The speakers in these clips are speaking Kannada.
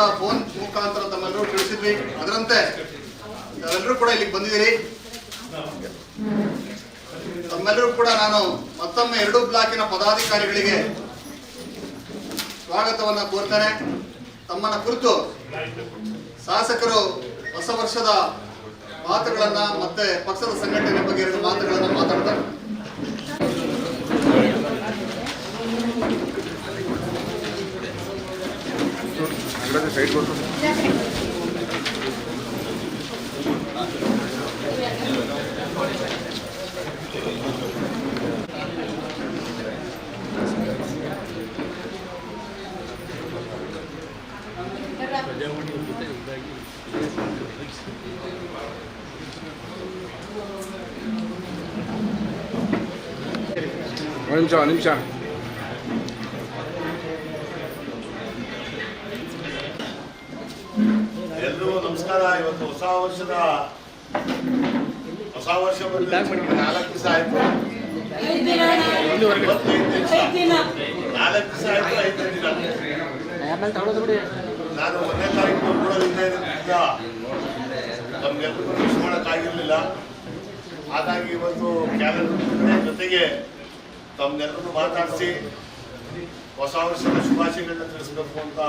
ಮುಖಾಂತರ ತಮ್ಮೆಲ್ಲರೂ ತಿಳಿಸಿದ್ವಿ. ಅದರಂತೆ ಎಲ್ಲರೂ ಕೂಡ ಇಲ್ಲಿಗೆ ಬಂದಿದ್ದೀರಿ. ತಮ್ಮೆಲ್ಲರೂ ಕೂಡ ನಾನು ಮತ್ತೊಮ್ಮೆ ಎರಡು ಬ್ಲಾಕಿನ ಪದಾಧಿಕಾರಿಗಳಿಗೆ ಸ್ವಾಗತವನ್ನ ಕೋರ್ತೇನೆ. ತಮ್ಮನ್ನ ಕುರಿತು ಶಾಸಕರು ಹೊಸ ವರ್ಷದ ಮಾತುಗಳನ್ನ ಮತ್ತೆ ಪಕ್ಷದ ಸಂಘಟನೆ ಬಗ್ಗೆ ಎರಡು ಮಾತುಗಳನ್ನ ಮಾತಾಡ್ತಾರೆ. ಒಂದು ನಿಮಿಷ ಒಂದು ನಿಮಿಷ ಎಲ್ರಿಗೂ ನಮಸ್ಕಾರ. ಇವತ್ತು ಹೊಸ ವರ್ಷದ ಹೊಸ ವರ್ಷ ನಾಲ್ಕು ದಿವಸ ಆಯ್ತು. ನಾಲ್ಕು ದಿವಸ ಆಯ್ತು ಐದು ದಿನ. ನಾನು ಒಂದೇ ತಾರೀಕು ನೋಡೋದ್ರಿಂದ ಇದರಿಂದ ನಮ್ಗೆಲ್ಲರಿಗೂ ವಿಶ್ ಮಾಡೋಕ್ಕಾಗಿರಲಿಲ್ಲ. ಹಾಗಾಗಿ ಇವತ್ತು ಕ್ಯಾಲೆಂಡರ್ ಜೊತೆಗೆ ತಮ್ಮೆಲ್ಲರನ್ನು ಮಾತಾಡಿಸಿ ಹೊಸ ವರ್ಷದ ಶುಭಾಶಯಗಳನ್ನ ತಿಳಿಸ್ಬೇಕು ಅಂತ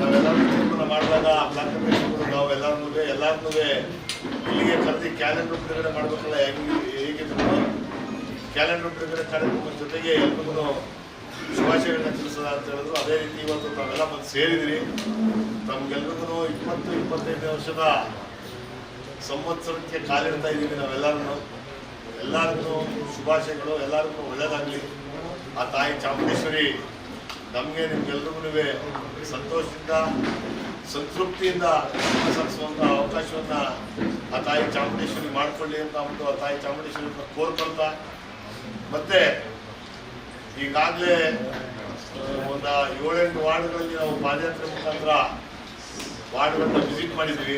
ನಾವೆಲ್ಲರೂ ತೀರ್ಮಾನ ಆ ನಾವು ನಾವೆಲ್ಲರನ್ನೂ ಎಲ್ಲರನ್ನೂ ಇಲ್ಲಿಗೆ ಕರೆದು ಕ್ಯಾಲೆಂಡರ್ ಬಿಡುಗಡೆ ಮಾಡಬೇಕಲ್ಲ, ಹೆಂಗೆ, ಹೇಗೆ ಕ್ಯಾಲೆಂಡರ್ ಬಿಡುಗಡೆ ಕಾರ್ಯಕ್ರಮ ಜೊತೆಗೆ ಎಲ್ರಿಗೂ ಶುಭಾಶಯಗಳನ್ನ ತಿಳಿಸೋದ ಅಂತ ಹೇಳಿದ್ರು. ಅದೇ ರೀತಿ ಇವತ್ತು ನಾವೆಲ್ಲ ಬಂದು ಸೇರಿದಿರಿ. ತಮ್ಗೆಲ್ರಿಗೂ ಇಪ್ಪತ್ತು, ಇಪ್ಪತ್ತೈದನೇ ವರ್ಷದ ಸಂವತ್ಸರಕ್ಕೆ ಕಾಲಿಡ್ತಾ ಇದ್ದೀವಿ ನಾವೆಲ್ಲರನ್ನು. ಎಲ್ಲರಿಗೂ ಶುಭಾಶಯಗಳು, ಎಲ್ಲರಿಗೂ ಒಳ್ಳೇದಾಗಲಿ. ಆ ತಾಯಿ ಚಾಮುಂಡೇಶ್ವರಿ, ನಮಗೆ ನಿಮ್ಗೆಲ್ರಿಗೂ ಸಂತೋಷದಿಂದ ಸಂತೃಪ್ತಿಯಿಂದ ಸಲ್ಲಿಸುವಂತಹ ಅವಕಾಶವನ್ನು ಆ ತಾಯಿ ಚಾಮುಂಡೇಶ್ವರಿ ಮಾಡಿಕೊಳ್ಳಿ ಅಂತ ಒಂದು ಆ ತಾಯಿ ಚಾಮುಂಡೇಶ್ವರಿ ಕೋರ್ಕೊಳ್ತಾ. ಮತ್ತೆ ಈಗಾಗಲೇ ಒಂದು ಏಳೆಂಟು ವಾರ್ಡ್ಗಳಲ್ಲಿ ನಾವು ಪಾದಯಾತ್ರೆ ಮುಖಾಂತರ ವಾರ್ಡ್ಗಳನ್ನ ವಿಸಿಟ್ ಮಾಡಿದ್ವಿ.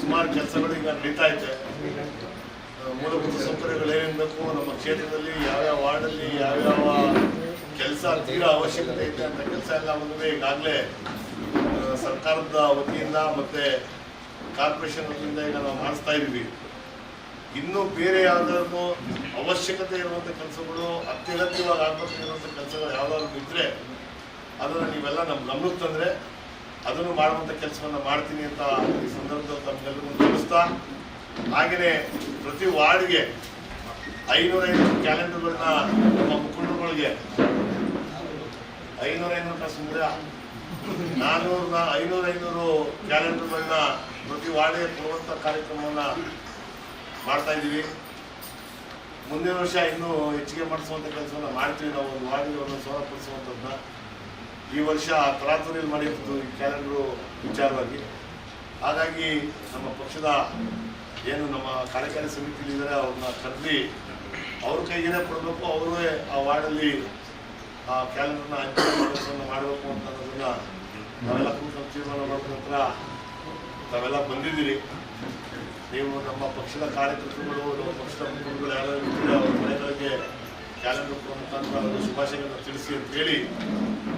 ಸುಮಾರು ಕೆಲಸಗಳು ಈಗ ನಡೀತಾ ಇದೆ ಮೂಲಭೂತ ಸೌಕರ್ಯಗಳು ಏನೇನು ಬೇಕು, ನಮ್ಮ ಕ್ಷೇತ್ರದಲ್ಲಿ ಯಾವ್ಯಾವ ವಾರ್ಡಲ್ಲಿ ಯಾವ್ಯಾವ ಕೆಲಸ ತೀರಾ ಅವಶ್ಯಕತೆ ಇದೆ ಅಂತ ಕೆಲಸ ಎಲ್ಲ ಒಂದು ಈಗಾಗಲೇ ಸರ್ಕಾರದ ವತಿಯಿಂದ ಮತ್ತೆ ಕಾರ್ಪೊರೇಷನ್ ವತಿಯಿಂದ ಈಗ ನಾವು ಮಾಡಿಸ್ತಾ ಇದ್ದೀವಿ. ಇನ್ನೂ ಬೇರೆ ಯಾವ್ದಾದ್ರು ಅವಶ್ಯಕತೆ ಇರುವಂಥ ಕೆಲಸಗಳು, ಅತ್ಯಗತ್ಯವಾಗಿ ಆಗ್ಬೇಕಾಗಿರುವಂಥ ಕೆಲಸಗಳು ಯಾವ್ದಾದ್ರು ಇದ್ರೆ ಅದನ್ನು ನೀವೆಲ್ಲ ನಮ್ಮ ಗಮನಕ್ಕೆ ತಂದರೆ. ಅದನ್ನು ಮಾಡುವಂಥ ಕೆಲಸವನ್ನು ಮಾಡ್ತೀನಿ ಅಂತ ಈ ಸಂದರ್ಭದಲ್ಲಿ ತಮ್ಗೆಲ್ಲರಿಗೂ ತಿಳಿಸ್ತಾ ಹಾಗೆಯೇ ಪ್ರತಿ ವಾರ್ಡ್ಗೆ ಐನೂರೈನೂರು ಕ್ಯಾಲೆಂಡರ್ಗಳನ್ನ ನಮ್ಮ ಮುಖಂಡರುಗಳಿಗೆ ಐನೂರ ಐನೂರು ಕಾಸು ಸುಂದರ ನಾನ್ನೂರ ಐನೂರ ಐನೂರು ಕ್ಯಾಲೆಂಡರ್ಗಳನ್ನ ಪ್ರತಿ ವಾರ್ಡ್ಗೆ ಕೊಡುವಂಥ ಕಾರ್ಯಕ್ರಮವನ್ನು ಮಾಡ್ತಾ ಇದ್ದೀವಿ. ಮುಂದಿನ ವರ್ಷ ಇನ್ನೂ ಹೆಚ್ಚಿಗೆ ಮಾಡಿಸುವಂಥ ಕೆಲಸವನ್ನು ಮಾಡ್ತೀವಿ ನಾವು, ಒಂದು ವಾರ್ಡ್ಗೆ ಒಂದು ಸೋಲ ಪಡಿಸುವಂಥದ್ದನ್ನ ಈ ವರ್ಷ ತರಾತುರಿಯಲ್ಲಿ ಮಾಡಿದ್ದು ಈ ಕ್ಯಾಲೆಂಡರು ವಿಚಾರವಾಗಿ. ಹಾಗಾಗಿ ನಮ್ಮ ಪಕ್ಷದ ಏನು ನಮ್ಮ ಕಾರ್ಯಕಾರಿ ಸಮಿತಿಯಲ್ಲಿದ್ದಾರೆ ಇದ್ದಾರೆ ಅವ್ರನ್ನ ಕರೆದಿ ಅವ್ರ ಕೈಗೇನೆ ಕೊಡಬೇಕು, ಅವರೇ ಆ ವಾರ್ಡಲ್ಲಿ ಆ ಕ್ಯಾಲೆಂಡರ್ನ ಹಂಚಿಕೆ ಮಾಡಬೇಕು ಅಂತ ಅನ್ನೋದನ್ನ ನಾವೆಲ್ಲ ಕೂತ್ಕೊಂಡು ತೀರ್ಮಾನ ಮಾಡಿದ ನಂತರ ತಾವೆಲ್ಲ ಬಂದಿದ್ದೀರಿ. ನೀವು ನಮ್ಮ ಪಕ್ಷದ ಕಾರ್ಯಕರ್ತರುಗಳು, ನಮ್ಮ ಪಕ್ಷದ ಮುಖಂಡರುಗಳು ಇರ್ತೀರ ಅವ್ರ ಮನೆಗಳಿಗೆ ಕ್ಯಾಲೆಂಡರ್ ಮುಖಾಂತರ ಅವರು ಶುಭಾಶಯಗಳನ್ನು ತಿಳಿಸಿ ಅಂತ ಹೇಳಿ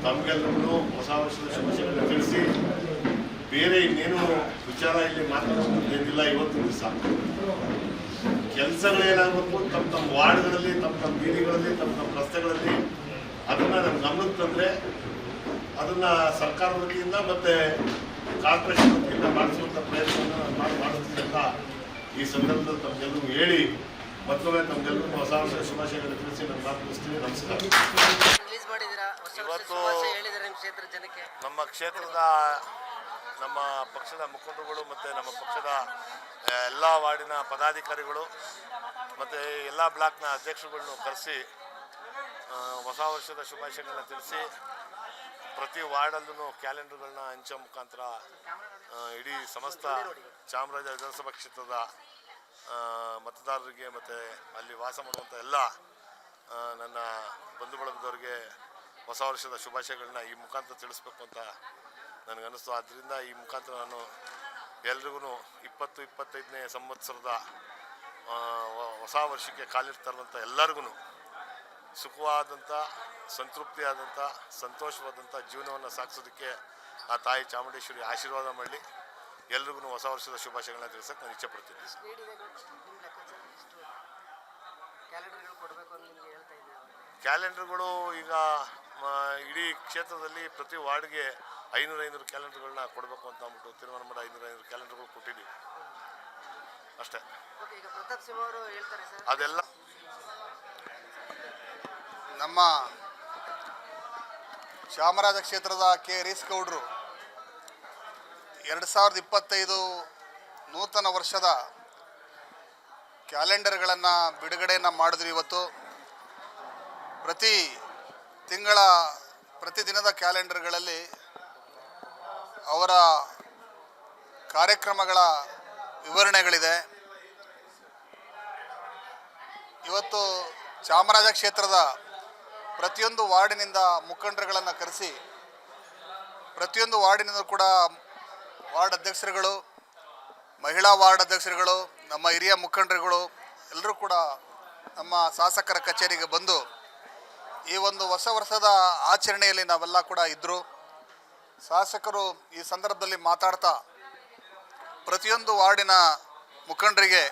ತಮಗೆಲ್ಲರೂ ಹೊಸ ವರ್ಷದ ಶುಭಾಶಯಗಳನ್ನು ತಿಳಿಸಿ, ಬೇರೆ ಇನ್ನೇನು ವಿಚಾರ ಇಲ್ಲಿ ಮಾತಾಡೋದು ಏನಿಲ್ಲ ಇವತ್ತು ದಿವಸ. ಕೆಲಸಗಳೇನಾಗಬೇಕು ತಮ್ಮ ತಮ್ಮ ವಾರ್ಡ್ಗಳಲ್ಲಿ ತಮ್ಮ ತಮ್ಮ ಬೀದಿಗಳಲ್ಲಿ ತಮ್ಮ ತಮ್ಮ ರಸ್ತೆಗಳಲ್ಲಿ, ಅದನ್ನು ನಮ್ಮ ಗಮನಕ್ಕೆ ತಂದ್ರೆ ಅದನ್ನ ಸರ್ಕಾರ ವತಿಯಿಂದ ಮತ್ತೆ ಕಾರ್ಪೊರೇಷನ್ ವತಿಯಿಂದ ಮಾಡಿಸುವಂತ ಪ್ರಯತ್ನವನ್ನು ನಾನು ಮಾಡಿ ಮಾಡುತ್ತೀನಿ ಅಂತ ಈ ಸಂದರ್ಭದಲ್ಲಿ ತಮ್ಗೆಲ್ಲರಿಗೂ ಹೇಳಿ ಮತ್ತೊಮ್ಮೆ ತಮ್ಗೆಲ್ಲರಿಗೂ ಹೊಸ ವರ್ಷ ಶುಭಾಶಯಗಳನ್ನು ತಿಳಿಸಿ ನಾನು ಮಾತು ಮುಗಿಸ್ತೀನಿ ನಮಸ್ಕಾರ ಇವತ್ತು- ಶುಭಾಶಯ ನಿಮ್ಮ ಕ್ಷೇತ್ರ ಜನಕ್ಕೆ. ನಮ್ಮ ಕ್ಷೇತ್ರದ ನಮ್ಮ ಪಕ್ಷದ ಮುಖಂಡರುಗಳು ಮತ್ತು ನಮ್ಮ ಪಕ್ಷದ ಎಲ್ಲ ವಾರ್ಡಿನ ಪದಾಧಿಕಾರಿಗಳು ಮತ್ತು ಎಲ್ಲ ಬ್ಲಾಕ್ನ ಅಧ್ಯಕ್ಷರುಗಳನ್ನು ಕರೆಸಿ ಹೊಸ ವರ್ಷದ ಶುಭಾಶಯಗಳನ್ನ ತಿಳಿಸಿ ಪ್ರತಿ ವಾರ್ಡಲ್ಲೂ ಕ್ಯಾಲೆಂಡರ್ಗಳನ್ನ ಹಂಚೋ ಮುಖಾಂತರ ಇಡೀ ಸಮಸ್ತ ಚಾಮರಾಜ ವಿಧಾನಸಭಾ ಕ್ಷೇತ್ರದ ಮತದಾರರಿಗೆ ಮತ್ತು ಅಲ್ಲಿ ವಾಸ ಮಾಡುವಂಥ ಎಲ್ಲ ನನ್ನ ಬಂಧು ಬಳಗದವ್ರಿಗೆ ಹೊಸ ವರ್ಷದ ಶುಭಾಶಯಗಳನ್ನ ಈ ಮುಖಾಂತರ ತಿಳಿಸ್ಬೇಕು ಅಂತ ನನಗನ್ನಿಸ್ತು. ಆದ್ದರಿಂದ ಈ ಮುಖಾಂತರ ನಾನು ಎಲ್ರಿಗೂ ಇಪ್ಪತ್ತು, ಇಪ್ಪತ್ತೈದನೇ ಸಂವತ್ಸರದ ಹೊಸ ವರ್ಷಕ್ಕೆ ಕಾಲಿಡ್ತಾ ಎಲ್ಲರಿಗೂ ಸುಖವಾದಂಥ ಸಂತೃಪ್ತಿಯಾದಂಥ ಸಂತೋಷವಾದಂಥ ಜೀವನವನ್ನು ಸಾಗಿಸೋದಕ್ಕೆ ಆ ತಾಯಿ ಚಾಮುಂಡೇಶ್ವರಿ ಆಶೀರ್ವಾದ ಮಾಡಲಿ. ಎಲ್ರಿಗೂ ಹೊಸ ವರ್ಷದ ಶುಭಾಶಯಗಳನ್ನ ತಿಳಿಸಕ್ಕೆ ನಾನು ಇಚ್ಛೆ ಪಡ್ತೀನಿ. ಕ್ಯಾಲೆಂಡರ್ಗಳು ಈಗ ಇಡೀ ಕ್ಷೇತ್ರದಲ್ಲಿ ಪ್ರತಿ ವಾರ್ಡ್ಗೆ ಐನೂರು ಐನೂರು ಕ್ಯಾಲೆಂಡರ್ಗಳನ್ನ ಕೊಡಬೇಕು ಅಂತ ಅಂದ್ಬಿಟ್ಟು ತೀರ್ಮಾನ ಮಾಡಿ ಐನೂರು ಐನೂರು ಕ್ಯಾಲೆಂಡರ್ಗಳು ಕೊಟ್ಟಿದ್ದೀವಿ. ಅಷ್ಟೇ. ಅದೆಲ್ಲ ನಮ್ಮ ಚಾಮರಾಜ ಕ್ಷೇತ್ರದ ಕೆ ಗೌಡ್ರು ಎರಡು ಸಾವಿರದ ಇಪ್ಪತ್ತೈದು ನೂತನ ವರ್ಷದ ಕ್ಯಾಲೆಂಡರ್ಗಳನ್ನು ಬಿಡುಗಡೆಯನ್ನು ಮಾಡಿದ್ರು ಇವತ್ತು. ಪ್ರತಿ ತಿಂಗಳ, ಪ್ರತಿ ದಿನದ ಕ್ಯಾಲೆಂಡರ್ಗಳಲ್ಲಿ ಅವರ ಕಾರ್ಯಕ್ರಮಗಳ ವಿವರಣೆಗಳಿದೆ. ಇವತ್ತು ಚಾಮರಾಜ ಕ್ಷೇತ್ರದ ಪ್ರತಿಯೊಂದು ವಾರ್ಡಿನಿಂದ ಮುಖಂಡರುಗಳನ್ನು ಕರೆಸಿ, ಪ್ರತಿಯೊಂದು ವಾರ್ಡಿನಿಂದ ಕೂಡ ವಾರ್ಡ್ ಅಧ್ಯಕ್ಷರುಗಳು, ಮಹಿಳಾ ವಾರ್ಡ್ ಅಧ್ಯಕ್ಷರುಗಳು, ನಮ್ಮ ಹಿರಿಯ ಮುಖಂಡರುಗಳು, ಎಲ್ಲರೂ ಕೂಡ ನಮ್ಮ ಶಾಸಕರ ಕಚೇರಿಗೆ ಬಂದು ಈ ಒಂದು ಹೊಸ ವರ್ಷದ ಆಚರಣೆಯಲ್ಲಿ ನಾವೆಲ್ಲ ಕೂಡ ಇದ್ದರು ಶಾಸಕರು ಈ ಸಂದರ್ಭದಲ್ಲಿ ಮಾತಾಡ್ತಾ ಪ್ರತಿಯೊಂದು ವಾರ್ಡಿನ ಮುಖಂಡರಿಗೆ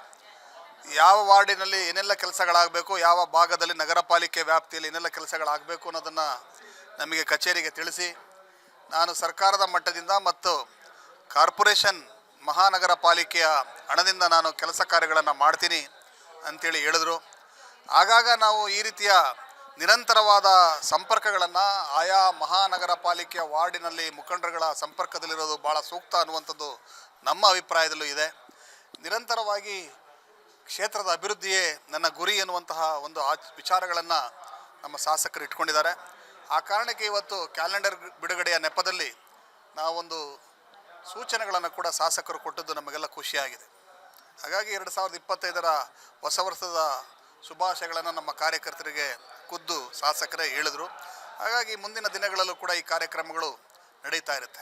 ಯಾವ ವಾರ್ಡಿನಲ್ಲಿ ಏನೆಲ್ಲ ಕೆಲಸಗಳಾಗಬೇಕು, ಯಾವ ಭಾಗದಲ್ಲಿ ನಗರ ಪಾಲಿಕೆ ವ್ಯಾಪ್ತಿಯಲ್ಲಿ ಏನೆಲ್ಲ ಕೆಲಸಗಳಾಗಬೇಕು ಅನ್ನೋದನ್ನು ನಮಗೆ ಕಚೇರಿಗೆ ತಿಳಿಸಿ, ನಾನು ಸರ್ಕಾರದ ಮಟ್ಟದಿಂದ ಮತ್ತು ಕಾರ್ಪೊರೇಷನ್ ಮಹಾನಗರ ಪಾಲಿಕೆಯ ಹಣದಿಂದ ನಾನು ಕೆಲಸ ಕಾರ್ಯಗಳನ್ನು ಮಾಡ್ತೀನಿ ಅಂತೇಳಿ ಹೇಳಿದ್ರು. ಆಗಾಗ ನಾವು ಈ ರೀತಿಯ ನಿರಂತರವಾದ ಸಂಪರ್ಕಗಳನ್ನು ಆಯಾ ಮಹಾನಗರ ಪಾಲಿಕೆಯ ವಾರ್ಡಿನಲ್ಲಿ ಮುಖಂಡರುಗಳ ಸಂಪರ್ಕದಲ್ಲಿರೋದು ಭಾಳ ಸೂಕ್ತ ಅನ್ನುವಂಥದ್ದು ನಮ್ಮ ಅಭಿಪ್ರಾಯದಲ್ಲೂ ಇದೆ. ನಿರಂತರವಾಗಿ ಕ್ಷೇತ್ರದ ಅಭಿವೃದ್ಧಿಯೇ ನನ್ನ ಗುರಿ ಎನ್ನುವಂತಹ ಒಂದು ಆ ವಿಚಾರಗಳನ್ನು ನಮ್ಮ ಶಾಸಕರು ಇಟ್ಕೊಂಡಿದ್ದಾರೆ. ಆ ಕಾರಣಕ್ಕೆ ಇವತ್ತು ಕ್ಯಾಲೆಂಡರ್ ಬಿಡುಗಡೆಯ ನೆಪದಲ್ಲಿ ನಾವೊಂದು ಸೂಚನೆಗಳನ್ನು ಕೂಡ ಶಾಸಕರು ಕೊಟ್ಟದ್ದು ನಮಗೆಲ್ಲ ಖುಷಿಯಾಗಿದೆ. ಹಾಗಾಗಿ ಎರಡು ಸಾವಿರದ ಇಪ್ಪತ್ತೈದರ ಹೊಸ ವರ್ಷದ ಶುಭಾಶಯಗಳನ್ನು ನಮ್ಮ ಕಾರ್ಯಕರ್ತರಿಗೆ ಖುದ್ದು ಶಾಸಕರೇ ಹೇಳಿದರು. ಹಾಗಾಗಿ ಮುಂದಿನ ದಿನಗಳಲ್ಲೂ ಕೂಡ ಈ ಕಾರ್ಯಕ್ರಮಗಳು ನಡೀತಾ ಇರುತ್ತೆ.